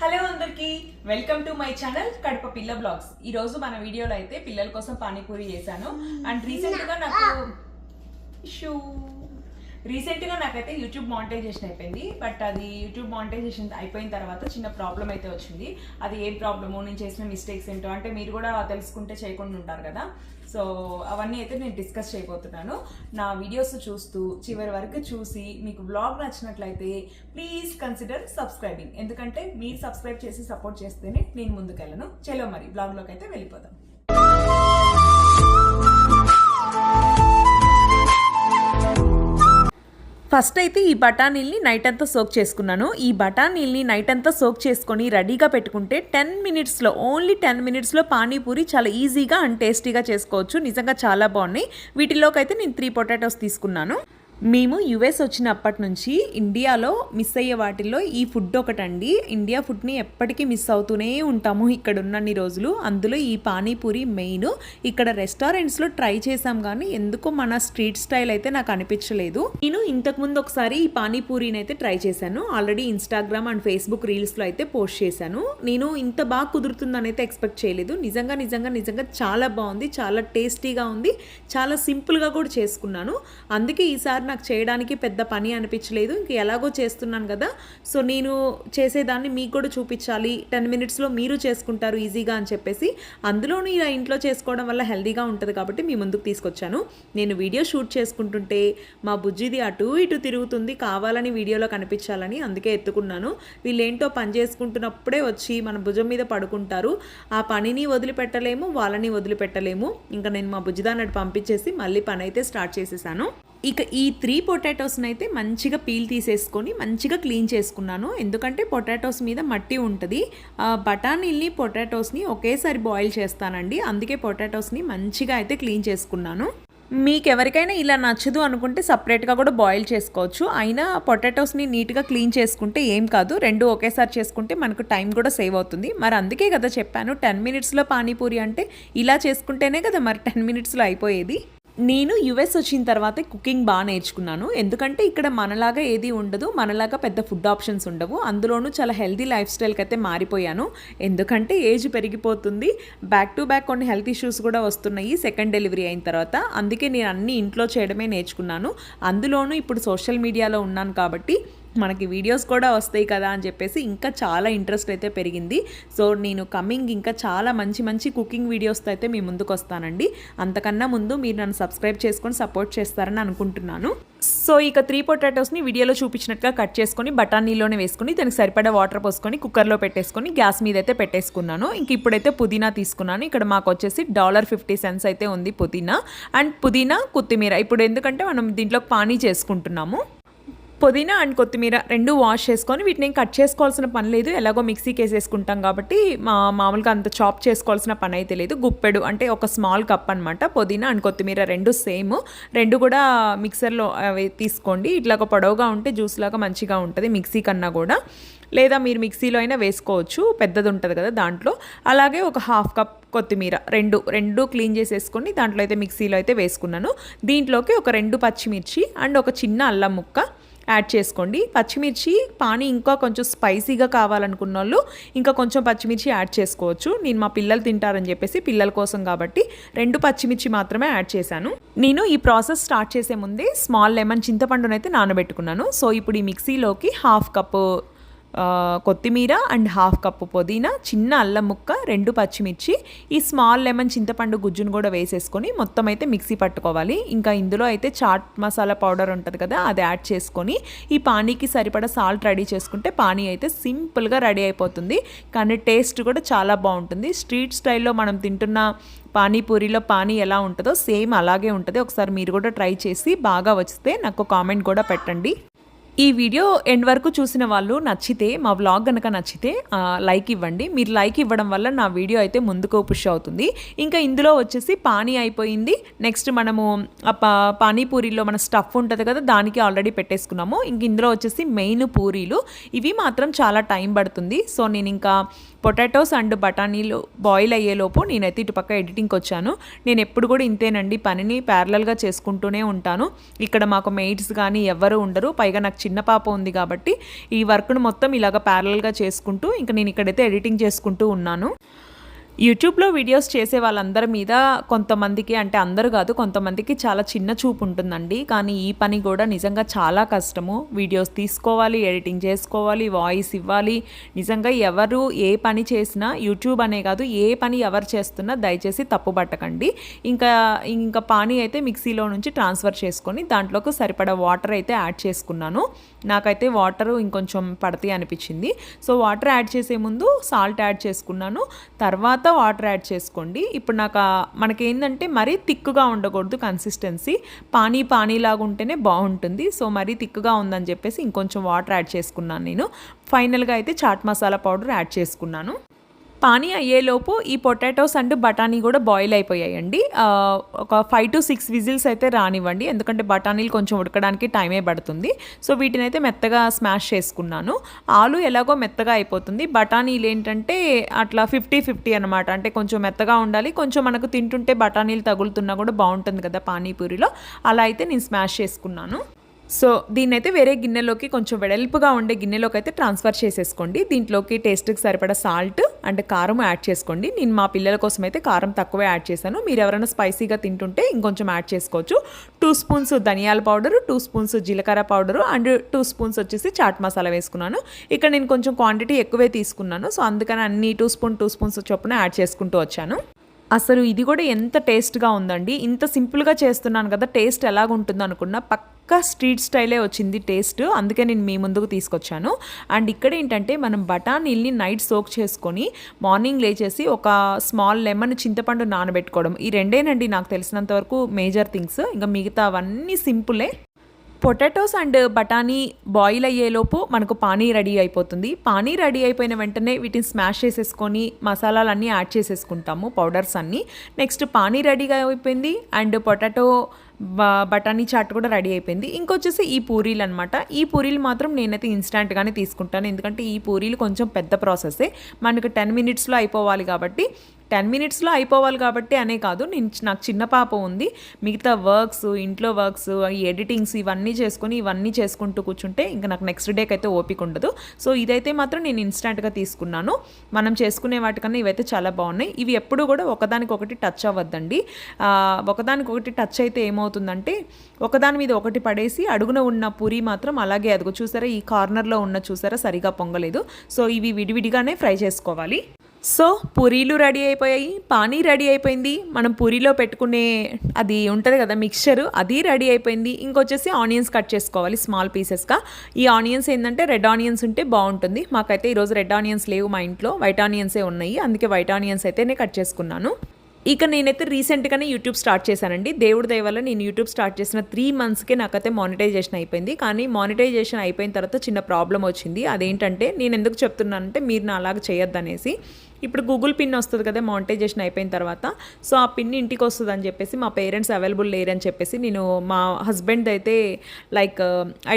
Hello అందరికి welcome to my channel Kadapa పిల్ల blogs. ఈ రోజు మన వీడియోలో అయితే పిల్లల కోసం పానీపూరి చేశాను. అండ్ రీసెంట్గా నాకు షూ రీసెంట్గా నాకైతే యూట్యూబ్ మానిటైజేషన్ అయిపోయింది. బట్ అది యూట్యూబ్ మానిటైజేషన్ అయిపోయిన తర్వాత చిన్న ప్రాబ్లం అయితే వచ్చింది. అది ఏం ప్రాబ్లము నేను చేసిన మిస్టేక్స్ ఏంటో? అంటే మీరు కూడా తెలుసుకుంటే చేయకుండా ఉంటారు కదా. సో అవన్నీ అయితే నేను డిస్కస్ చేయబోతున్నాను. నా వీడియోస్ చూస్తూ చివరి వరకు చూసి మీకు బ్లాగ్ నచ్చినట్లయితే ప్లీజ్ కన్సిడర్ సబ్స్క్రైబింగ్ ఎందుకంటే మీరు సబ్స్క్రైబ్ చేసి సపోర్ట్ చేస్తేనే నేను ముందుకెళ్ళను. చలో మరి బ్లాగ్లోకి అయితే వెళ్ళిపోదాం. ఫస్ట్ అయితే ఈ బఠానీల్ని నైట్ అంతా సోక్ చేసుకున్నాను. ఈ బఠానీల్ని నైట్ అంతా సోక్ చేసుకొని రెడీగా పెట్టుకుంటే టెన్ మినిట్స్లో ఓన్లీ టెన్ మినిట్స్లో పానీపూరి చాలా ఈజీగా అండ్ టేస్టీగా చేసుకోవచ్చు. నిజంగా చాలా బాగున్నాయి. వీటిలోకి అయితే నేను త్రీ పొటాటోస్ తీసుకున్నాను. మేము యుఎస్ వచ్చినప్పటి నుంచి ఇండియాలో మిస్ అయ్యే వాటిల్లో ఈ ఫుడ్ ఒకటండి. ఇండియా ఫుడ్ని ఎప్పటికీ మిస్ అవుతూనే ఉంటాము ఇక్కడ ఉన్నన్ని రోజులు. అందులో ఈ పానీపూరి మెయిన్ ఇక్కడ రెస్టారెంట్స్లో ట్రై చేసాం కానీ ఎందుకో మన స్ట్రీట్ స్టైల్ అయితే నాకు అనిపించలేదు. నేను ఇంతకుముందు ఒకసారి ఈ పానీపూరిని అయితే ట్రై చేశాను. ఆల్రెడీ ఇన్స్టాగ్రామ్ అండ్ ఫేస్బుక్ రీల్స్లో అయితే పోస్ట్ చేశాను. నేను ఇంత బాగా కుదురుతుందని అయితే ఎక్స్పెక్ట్ చేయలేదు. నిజంగా నిజంగా నిజంగా చాలా బాగుంది. చాలా టేస్టీగా ఉంది. చాలా సింపుల్గా కూడా చేసుకున్నాను. అందుకే ఈసారి నాకు చేయడానికి పెద్ద పని అనిపించలేదు. ఇంక ఎలాగో చేస్తున్నాను కదా. సో నేను చేసేదాన్ని మీకు కూడా చూపించాలి. టెన్ మినిట్స్లో మీరు చేసుకుంటారు ఈజీగా అని చెప్పేసి. అందులోనూ ఇలా ఇంట్లో చేసుకోవడం వల్ల హెల్దీగా ఉంటుంది కాబట్టి మీ ముందుకు తీసుకొచ్చాను. నేను వీడియో షూట్ చేసుకుంటుంటే మా బుజ్జిది అటు ఇటు తిరుగుతుంది. కావాలని వీడియోలో కనిపించాలని అందుకే ఎత్తుకున్నాను. వీళ్ళేంటో పని చేసుకుంటున్నప్పుడే వచ్చి మన భుజం మీద పడుకుంటారు. ఆ పనిని వదిలిపెట్టలేము వాళ్ళని వదిలిపెట్టలేము. ఇంకా నేను మా బుజ్జిదాన్నట్టు పంపించేసి మళ్ళీ పని అయితే స్టార్ట్ చేసేసాను. ఇక ఈ త్రీ పొటాటోస్ని అయితే మంచిగా పీల్ తీసేసుకొని మంచిగా క్లీన్ చేసుకున్నాను. ఎందుకంటే పొటాటోస్ మీద మట్టి ఉంటుంది. ఆ బఠానీల్ని పొటాటోస్ని ఒకేసారి బాయిల్ చేస్తానండి. అందుకే పొటాటోస్ని మంచిగా అయితే క్లీన్ చేసుకున్నాను. మీకు ఎవరికైనా ఇలా నచ్చదు అనుకుంటే సపరేట్గా కూడా బాయిల్ చేసుకోవచ్చు. అయినా పొటాటోస్ని నీట్గా క్లీన్ చేసుకుంటే ఏం కాదు. రెండు ఒకేసారి చేసుకుంటే మనకు టైం కూడా సేవ్ అవుతుంది. మరి అందుకే కదా చెప్పాను టెన్ మినిట్స్లో పానీపూరి అంటే ఇలా చేసుకుంటేనే కదా మరి టెన్ మినిట్స్లో అయిపోయేది. నేను యుఎస్ వచ్చిన తర్వాత కుకింగ్ బాగా నేర్చుకున్నాను. ఎందుకంటే ఇక్కడ మనలాగా ఏది ఉండదు మనలాగా పెద్ద ఫుడ్ ఆప్షన్స్ ఉండవు. అందులోనూ చాలా హెల్తీ లైఫ్ స్టైల్కి అయితే మారిపోయాను. ఎందుకంటే ఏజ్ పెరిగిపోతుంది. బ్యాక్ టు బ్యాక్ కొన్ని హెల్త్ ఇష్యూస్ కూడా వస్తున్నాయి సెకండ్ డెలివరీ అయిన తర్వాత. అందుకే నేను అన్ని ఇంట్లో చేయడమే నేర్చుకున్నాను. అందులోనూ ఇప్పుడు సోషల్ మీడియాలో ఉన్నాను కాబట్టి మనకి వీడియోస్ కూడా వస్తాయి కదా అని చెప్పేసి ఇంకా చాలా ఇంట్రెస్ట్ అయితే పెరిగింది. సో నేను కమింగ్ ఇంకా చాలా మంచి మంచి కుకింగ్ వీడియోస్తో అయితే మీ ముందుకు వస్తానండి. అంతకన్నా ముందు మీరు నన్ను సబ్స్క్రైబ్ చేసుకొని సపోర్ట్ చేస్తారని అనుకుంటున్నాను. సో ఇక త్రీ పొటాటోస్ని వీడియోలో చూపించినట్టుగా కట్ చేసుకొని బఠానీలోనే వేసుకుని దానికి సరిపడా వాటర్ పోసుకొని కుక్కర్లో పెట్టేసుకొని గ్యాస్ మీద అయితే పెట్టేసుకున్నాను. ఇంక ఇప్పుడైతే పుదీనా తీసుకున్నాను. ఇక్కడ మాకు వచ్చేసి డాలర్ ఫిఫ్టీ సెన్స్ అయితే ఉంది పుదీనా. అండ్ పుదీనా కొత్తిమీర. ఇప్పుడు ఎందుకంటే మనం దీంట్లో పానీ చేసుకుంటున్నాము. పుదీనా అండ్ కొత్తిమీర రెండు వాష్ చేసుకొని వీటిని కట్ చేసుకోవాల్సిన పని లేదు. ఎలాగో మిక్సీకి వేసేసుకుంటాం కాబట్టి మా మామూలుగా అంత చాప్ చేసుకోవాల్సిన పని అయితే లేదు. గుప్పెడు అంటే ఒక స్మాల్ కప్ అనమాట పుదీనా అండ్ కొత్తిమీర రెండు సేమ్ రెండు కూడా మిక్సర్లో అవి తీసుకోండి. ఇట్లా ఒక పొడవుగా ఉంటే జ్యూస్ లాగా మంచిగా ఉంటుంది మిక్సీ కన్నా కూడా. లేదా మీరు మిక్సీలో అయినా వేసుకోవచ్చు. పెద్దది ఉంటుంది కదా దాంట్లో. అలాగే ఒక హాఫ్ కప్ కొత్తిమీర రెండు రెండు క్లీన్ చేసేసుకొని దాంట్లో అయితే మిక్సీలో అయితే వేసుకున్నాను. దీంట్లోకి ఒక రెండు పచ్చిమిర్చి అండ్ ఒక చిన్న అల్లం ముక్క యాడ్ చేసుకోండి. పచ్చిమిర్చి పానీ ఇంకా కొంచెం స్పైసీగా కావాలనుకున్న వాళ్ళు ఇంకా కొంచెం పచ్చిమిర్చి యాడ్ చేసుకోవచ్చు. నేను మా పిల్లలు తింటారని చెప్పేసి పిల్లల కోసం కాబట్టి రెండు పచ్చిమిర్చి మాత్రమే యాడ్ చేశాను. నేను ఈ ప్రాసెస్ స్టార్ట్ చేసే ముందే స్మాల్ లెమన్ చింతపండునైతే నానబెట్టుకున్నాను. సో ఇప్పుడు ఈ మిక్సీలోకి హాఫ్ కప్పు కొత్తిమీర అండ్ హాఫ్ కప్పు పుదీనా చిన్న అల్లం ముక్క రెండు పచ్చిమిర్చి ఈ స్మాల్ లెమన్ చింతపండు గుజ్జును కూడా వేసేసుకొని మొత్తం అయితే మిక్సీ పట్టుకోవాలి. ఇంకా ఇందులో అయితే చాట్ మసాలా పౌడర్ ఉంటుంది కదా అది యాడ్ చేసుకొని ఈ పానీకి సరిపడా సాల్ట్ రెడీ చేసుకుంటే పానీ అయితే సింపుల్గా రెడీ అయిపోతుంది. కానీ టేస్ట్ కూడా చాలా బాగుంటుంది. స్ట్రీట్ స్టైల్లో మనం తింటున్న పానీపూరిలో పానీ ఎలా ఉంటుందో సేమ్ అలాగే ఉంటుంది. ఒకసారి మీరు కూడా ట్రై చేసి బాగా వస్తే నాకు కామెంట్ కూడా పెట్టండి. ఈ వీడియో ఎండ్ వరకు చూసిన వాళ్ళు నచ్చితే మా వ్లాగ్ కనుక నచ్చితే లైక్ ఇవ్వండి. మీరు లైక్ ఇవ్వడం వల్ల నా వీడియో అయితే ముందుకు పుష్ అవుతుంది. ఇంకా ఇందులో వచ్చేసి పానీ అయిపోయింది. నెక్స్ట్ మనము ఆ పానీపూరిలో మన స్టఫ్ ఉంటుంది కదా దానికి ఆల్రెడీ పెట్టేసుకున్నాము. ఇంక ఇందులో వచ్చేసి మెయిన్ పూరీలు. ఇవి మాత్రం చాలా టైం పడుతుంది. సో నేను ఇంకా పొటాటోస్ అండ్ బఠానీలు బాయిల్ అయ్యేలోపు నేనైతే ఇటుపక్క ఎడిటింగ్కి వచ్చాను. నేను ఎప్పుడు కూడా ఇంతేనండి పనిని ప్యారలల్గా చేసుకుంటూనే ఉంటాను. ఇక్కడ మాకు మెయిట్స్ కానీ ఎవ్వరు ఉండరు పైగా నాకు చిన్న పాప ఉంది కాబట్టి ఈ వర్క్ను మొత్తం ఇలాగ ప్యారలల్గా చేసుకుంటూ ఇంకా నేను ఇక్కడైతే ఎడిటింగ్ చేసుకుంటూ ఉన్నాను. యూట్యూబ్లో వీడియోస్ చేసే వాళ్ళందరి మీద కొంతమందికి అంటే అందరూ కాదు కొంతమందికి చాలా చిన్న చూపు ఉంటుందండి. కానీ ఈ పని కూడా నిజంగా చాలా కష్టము. వీడియోస్ తీసుకోవాలి ఎడిటింగ్ చేసుకోవాలి వాయిస్ ఇవ్వాలి. నిజంగా ఎవరు ఏ పని చేసినా యూట్యూబ్ అనే కాదు ఏ పని ఎవరు చేస్తున్నా దయచేసి తప్పు పట్టకండి. ఇంకా ఇంకా పానీ అయితే మిక్సీలో నుంచి ట్రాన్స్ఫర్ చేసుకొని దాంట్లోకి సరిపడా వాటర్ అయితే యాడ్ చేసుకున్నాను. నాకైతే వాటర్ ఇంకొంచెం పడతాయి అనిపించింది. సో వాటర్ యాడ్ చేసే ముందు సాల్ట్ యాడ్ చేసుకున్నాను. తర్వాత వాటర్ యాడ్ చేసుకోండి. ఇప్పుడు నాకు ఆ- మనకేందంటే మరీ థిక్గా ఉండకూడదు కన్సిస్టెన్సీ. పానీ పానీ లాగా ఉంటేనే బాగుంటుంది. సో మరీ థిక్గా ఉందని చెప్పేసి ఇంకొంచెం వాటర్ యాడ్ చేసుకున్నాను నేను. ఫైనల్గా అయితే చాట్ మసాలా పౌడర్ యాడ్ చేసుకున్నాను. పానీ అయ్యేలోపు ఈ పొటాటోస్ అండ్ బఠానీ కూడా బాయిల్ అయిపోయాయండి. ఒక ఫైవ్ టు సిక్స్ విజిల్స్ అయితే రానివ్వండి. ఎందుకంటే బఠానీలు కొంచెం ఉడకడానికి టైమే పడుతుంది. సో వీటిని అయితే మెత్తగా స్మాష్ చేసుకున్నాను. ఆలు ఎలాగో మెత్తగా అయిపోతుంది. బఠానీలు ఏంటంటే అట్లా ఫిఫ్టీ ఫిఫ్టీ అనమాట అంటే కొంచెం మెత్తగా ఉండాలి. కొంచెం మనకు తింటుంటే బఠానీలు తగులుతున్నా కూడా బాగుంటుంది కదా పానీపూరిలో అలా అయితే నేను స్మాష్ చేసుకున్నాను. సో దీన్నైతే వేరే గిన్నెలోకి కొంచెం వెడల్పుగా ఉండే గిన్నెలోకి అయితే ట్రాన్స్ఫర్ చేసేసుకోండి. దీంట్లోకి టేస్ట్కి సరిపడా సాల్ట్ అండ్ కారం యాడ్ చేసుకోండి. నేను మా పిల్లల కోసం అయితే కారం తక్కువే యాడ్ చేశాను. మీరు ఎవరైనా స్పైసీగా తింటుంటే ఇంకొంచెం యాడ్ చేసుకోవచ్చు. టూ స్పూన్స్ ధనియాల పౌడర్ టూ స్పూన్స్ జీలకర్ర పౌడరు అండ్ టూ స్పూన్స్ వచ్చేసి చాట్ మసాలా వేసుకున్నాను. ఇక్కడ నేను కొంచెం క్వాంటిటీ ఎక్కువే తీసుకున్నాను. సో అందుకని అన్ని టూ స్పూన్ టూ స్పూన్స్ చొప్పున యాడ్ చేసుకుంటూ వచ్చాను. అసలు ఇది కూడా ఎంత టేస్ట్గా ఉందండి. ఇంత సింపుల్గా చేస్తున్నాను కదా టేస్ట్ ఎలాగుంటుంది అనుకున్నా పక్క స్ట్రీట్ స్టైలే వచ్చింది టేస్ట్. అందుకే నేను మీ ముందుకు తీసుకొచ్చాను. అండ్ ఇక్కడ ఏంటంటే మనం బఠానీల్ని నైట్ సోక్ చేసుకొని మార్నింగ్ లేచేసి ఒక స్మాల్ లెమన్ చింతపండు నానబెట్టుకోవడం. ఈ రెండేనండి నాకు తెలిసినంత వరకు మేజర్ థింగ్స్. ఇంకా మిగతా అవన్నీ సింపులే. పొటాటోస్ అండ్ బఠానీ బాయిల్ అయ్యేలోపు మనకు పానీ రెడీ అయిపోతుంది. పానీ రెడీ అయిపోయిన వెంటనే వీటిని స్మాష్ చేసేసుకొని మసాలాలన్నీ యాడ్ చేసేసుకుంటాము పౌడర్స్ అన్నీ. నెక్స్ట్ పానీ రెడీగా అయిపోయింది. అండ్ పొటాటో బఠానీ చాట్ కూడా రెడీ అయిపోయింది. ఇంకొచ్చేసి ఈ పూరీలు అనమాట ఈ పూరీలు మాత్రం నేనైతే ఇన్స్టాంట్గానే తీసుకుంటాను. ఎందుకంటే ఈ పూరీలు కొంచెం పెద్ద ప్రాసెసే మనకు టెన్ మినిట్స్లో అయిపోవాలి కాబట్టి టెన్ మినిట్స్లో అయిపోవాలి కాబట్టి అనే కాదు. నేను నాకు చిన్న పాప ఉంది. మిగతా వర్క్స్ ఇంట్లో వర్క్స్ ఈ ఎడిటింగ్స్ ఇవన్నీ చేసుకొని ఇవన్నీ చేసుకుంటూ కూర్చుంటే ఇంకా నాకు నెక్స్ట్ డేకి అయితే ఓపిక ఉండదు. సో ఇదైతే మాత్రం నేను ఇన్స్టాంట్గా తీసుకున్నాను. మనం చేసుకునే వాటికన్నా ఇవైతే చాలా బాగున్నాయి. ఇవి ఎప్పుడు కూడా ఒకదానికొకటి టచ్ అవ్వద్దండి. ఒకదానికొకటి టచ్ అయితే ఏమవుతుందంటే ఒకదాని మీద ఒకటి పడేసి అడుగున ఉన్న పూరి మాత్రం అలాగే అదుగు చూసారా ఈ కార్నర్లో ఉన్న చూసారా సరిగా పొంగలేదు. సో ఇవి విడివిడిగానే ఫ్రై చేసుకోవాలి. సో పూరీలు రెడీ అయిపోయాయి పానీ రెడీ అయిపోయింది. మనం పూరీలో పెట్టుకునే అది ఉంటుంది కదా మిక్చర్ అది రెడీ అయిపోయింది. ఇంకొచ్చేసి ఆనియన్స్ కట్ చేసుకోవాలి స్మాల్ పీసెస్గా. ఈ ఆనియన్స్ ఏంటంటే రెడ్ ఆనియన్స్ ఉంటే బాగుంటుంది. మాకైతే ఈరోజు రెడ్ ఆనియన్స్ లేవు మా ఇంట్లో వైట్ ఆనియన్సే ఉన్నాయి. అందుకే వైట్ ఆనియన్స్ అయితే నేను కట్ చేసుకున్నాను. ఇక నేనైతే రీసెంట్గానే యూట్యూబ్ స్టార్ట్ చేశానండి. దేవుడి దయ వల్ల నేను యూట్యూబ్ స్టార్ట్ చేసిన త్రీ మంత్స్కే నాకైతే మానిటైజేషన్ అయిపోయింది. కానీ మానిటైజేషన్ అయిపోయిన తర్వాత చిన్న ప్రాబ్లం వచ్చింది. అదేంటంటే నేను ఎందుకు చెప్తున్నానంటే మీరు నా అలాగ చేయొద్దనేసి. ఇప్పుడు గూగుల్ పిన్ వస్తుంది కదా మానిటైజేషన్ అయిపోయిన తర్వాత. సో ఆ పిన్ ఇంటికి వస్తుంది అని చెప్పేసి మా పేరెంట్స్ అవైలబుల్ లేరని చెప్పేసి నేను మా హస్బెండ్ అయితే లైక్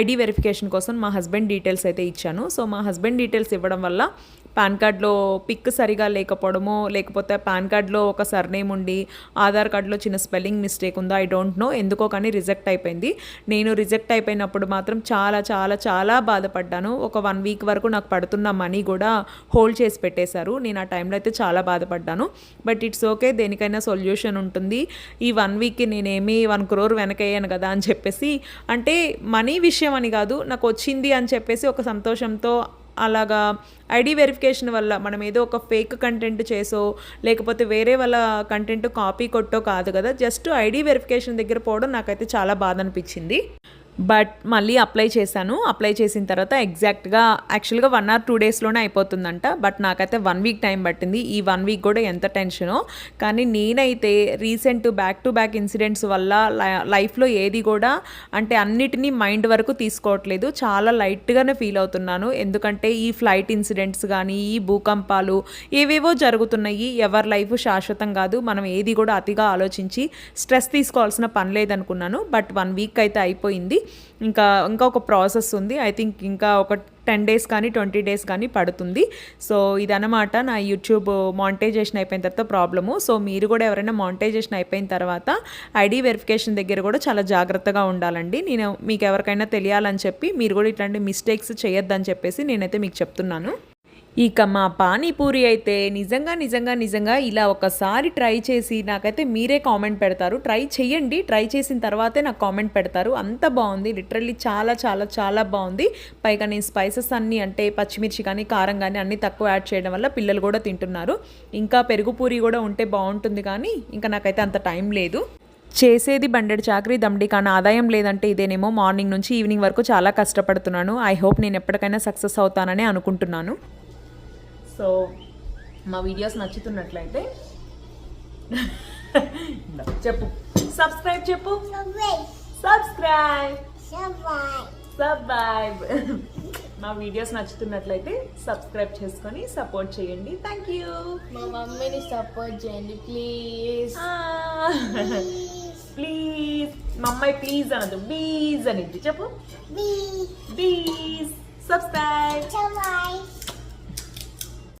ఐడి వెరిఫికేషన్ కోసం మా హస్బెండ్ డీటెయిల్స్ అయితే ఇచ్చాను. సో మా హస్బెండ్ డీటెయిల్స్ ఇవ్వడం వల్ల పాన్ కార్డ్లో పిక్ సరిగా లేకపోవడమో లేకపోతే పాన్ కార్డ్లో ఒక సర్నేమ్ ఉండి ఆధార్ కార్డ్లో చిన్న స్పెల్లింగ్ మిస్టేక్ ఉందో ఐ డోంట్ నో ఎందుకో కానీ రిజెక్ట్ అయిపోయింది. నేను రిజెక్ట్ అయిపోయినప్పుడు మాత్రం చాలా చాలా చాలా బాధపడ్డాను. ఒక వన్ వీక్ వరకు నాకు పడుతున్న మనీ కూడా హోల్డ్ చేసి పెట్టేశారు. నేను ఆ టైంలో అయితే చాలా బాధపడ్డాను. బట్ ఇట్స్ ఓకే దేనికైనా సొల్యూషన్ ఉంటుంది. ఈ వన్ వీక్కి నేనేమి వన్ క్రోర్ వెనకయ్యాను కదా అని చెప్పేసి అంటే మనీ విషయం అని కాదు నాకు వచ్చింది అని చెప్పేసి ఒక సంతోషంతో అలాగా ఐడి వెరిఫికేషన్ వల్ల మనం ఏదో ఒక ఫేక్ కంటెంట్ చేసో లేకపోతే వేరే వాళ్ళ కంటెంట్ కాపీ కొట్టో కాదు కదా. జస్ట్ ఐడి వెరిఫికేషన్ దగ్గర పోవడం నాకైతే చాలా బాధ అనిపించింది. బట్ మళ్ళీ అప్లై చేశాను. అప్లై చేసిన తర్వాత ఎగ్జాక్ట్గా యాక్చువల్గా వన్ ఆర్ టూ డేస్లోనే అయిపోతుందంట. బట్ నాకైతే వన్ వీక్ టైం పట్టింది. ఈ వన్ వీక్ కూడా ఎంత టెన్షనో. కానీ నేనైతే recent back to back incidents వల్ల లైఫ్లో ఏది కూడా అంటే అన్నిటినీ మైండ్ వరకు తీసుకోవట్లేదు. చాలా లైట్గానే ఫీల్ అవుతున్నాను. ఎందుకంటే ఈ ఫ్లైట్ ఇన్సిడెంట్స్ కానీ ఈ భూకంపాలు ఏవేవో జరుగుతున్నాయి. ఎవరి లైఫ్ శాశ్వతం కాదు. మనం ఏది కూడా అతిగా ఆలోచించి స్ట్రెస్ తీసుకోవాల్సిన పని లేదనుకున్నాను. బట్ వన్ వీక్ అయితే అయిపోయింది. ఇంకా ఇంకా ఒక ప్రాసెస్ ఉంది. ఐ థింక్ ఇంకా ఒక టెన్ డేస్ కానీ ట్వంటీ డేస్ కానీ పడుతుంది. సో ఇదన్నమాట నా యూట్యూబ్ మానిటైజేషన్ అయిపోయిన తర్వాత ప్రాబ్లము. సో మీరు కూడా ఎవరైనా మానిటైజేషన్ అయిపోయిన తర్వాత ఐడి వెరిఫికేషన్ దగ్గర కూడా చాలా జాగ్రత్తగా ఉండాలండి. నేను మీకు ఎవరికైనా తెలియాలని చెప్పి మీరు కూడా ఇట్లాంటి మిస్టేక్స్ చేయొద్దని చెప్పేసి నేనైతే మీకు చెప్తున్నాను. ఇక మా పానీపూరి అయితే నిజంగా నిజంగా నిజంగా ఇలా ఒకసారి ట్రై చేసి నాకైతే మీరే కామెంట్ పెడతారు. ట్రై చేయండి ట్రై చేసిన తర్వాతే నాకు కామెంట్ పెడతారు. అంత బాగుంది. లిటరల్లీ చాలా చాలా చాలా బాగుంది. పైగా నేను స్పైసెస్ అన్నీ అంటే పచ్చిమిర్చి కానీ కారం కానీ అన్నీ తక్కువ యాడ్ చేయడం వల్ల పిల్లలు కూడా తింటున్నారు. ఇంకా పెరుగు పూరి కూడా ఉంటే బాగుంటుంది కానీ ఇంకా నాకైతే అంత టైం లేదు. చేసేది బండెడ్ చాకరీ దమ్డి కానీ ఆదాయం లేదంటే ఇదేనేమో మార్నింగ్ నుంచి ఈవినింగ్ వరకు చాలా కష్టపడుతున్నాను. ఐ హోప్ నేను ఎప్పటికైనా సక్సెస్ అవుతానని అనుకుంటున్నాను. సో మా వీడియోస్ నచ్చుతున్నట్లయితే చెప్పు. సబ్స్క్రైబ్ చెప్పు. సబ్స్క్రైబ్ సబ్స్క్రైబ్ మా వీడియోస్ నచ్చుతున్నట్లయితే సబ్స్క్రైబ్ చేసుకొని సపోర్ట్ చేయండి. థ్యాంక్ యూ మా మమ్మీని సపోర్ట్ చేయండి ప్లీజ్ ప్లీజ్ మా అమ్మాయి ప్లీజ్ అనదు. ప్లీజ్ అనిద్ది. చెప్పు. Please subscribe